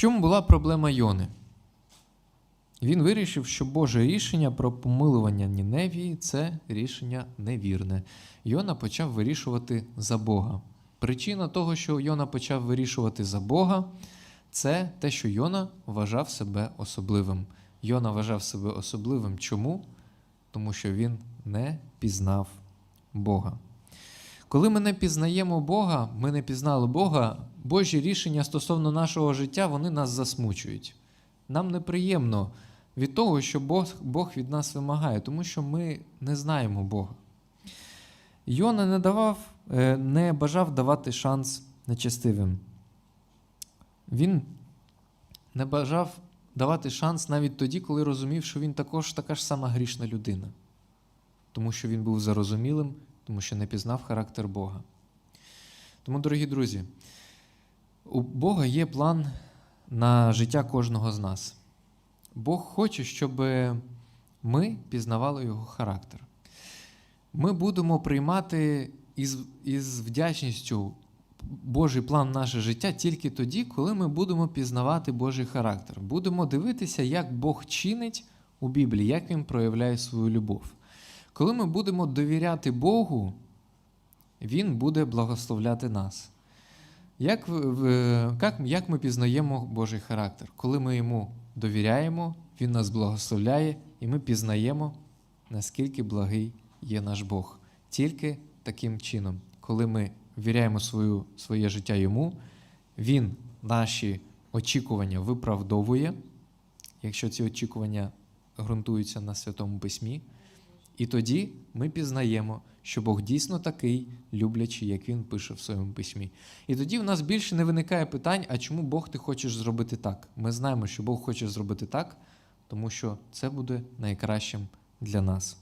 чому була проблема Йони? Він вирішив, що Боже рішення про помилування Ніневії це рішення невірне. Йона почав вирішувати за Бога. Причина того, що Йона почав вирішувати за Бога, це те, що Йона вважав себе особливим. Йона вважав себе особливим. Чому? Тому що він не пізнав Бога. Коли ми не пізнаємо Бога, ми не пізнали Бога, Божі рішення стосовно нашого життя, вони нас засмучують. Нам неприємно від того, що Бог, Бог від нас вимагає, тому що ми не знаємо Бога. Йона не давав, е, не бажав давати шанс нечестивим. Він не бажав давати шанс навіть тоді, коли розумів, що він також така ж сама грішна людина, тому що він був зарозумілим, тому що не пізнав характер Бога. Тому, дорогі друзі, у Бога є план на життя кожного з нас. Бог хоче, щоб ми пізнавали його характер. Ми будемо приймати із, із вдячністю Божий план в наше життя тільки тоді, коли ми будемо пізнавати Божий характер. Будемо дивитися, як Бог чинить у Біблії, як Він проявляє свою любов. Коли ми будемо довіряти Богу, Він буде благословляти нас. Як, як, як ми пізнаємо Божий характер? Коли ми йому довіряємо, Він нас благословляє, і ми пізнаємо, наскільки благий є наш Бог. Тільки таким чином, коли ми ввіряємо свою, своє життя йому, Він наші очікування виправдовує, якщо ці очікування ґрунтуються на Святому Письмі. І тоді ми пізнаємо, що Бог дійсно такий, люблячий, як він пише в своєму письмі. І тоді в нас більше не виникає питань, а чому Бог ти хочеш зробити так? Ми знаємо, що Бог хоче зробити так, тому що це буде найкращим для нас.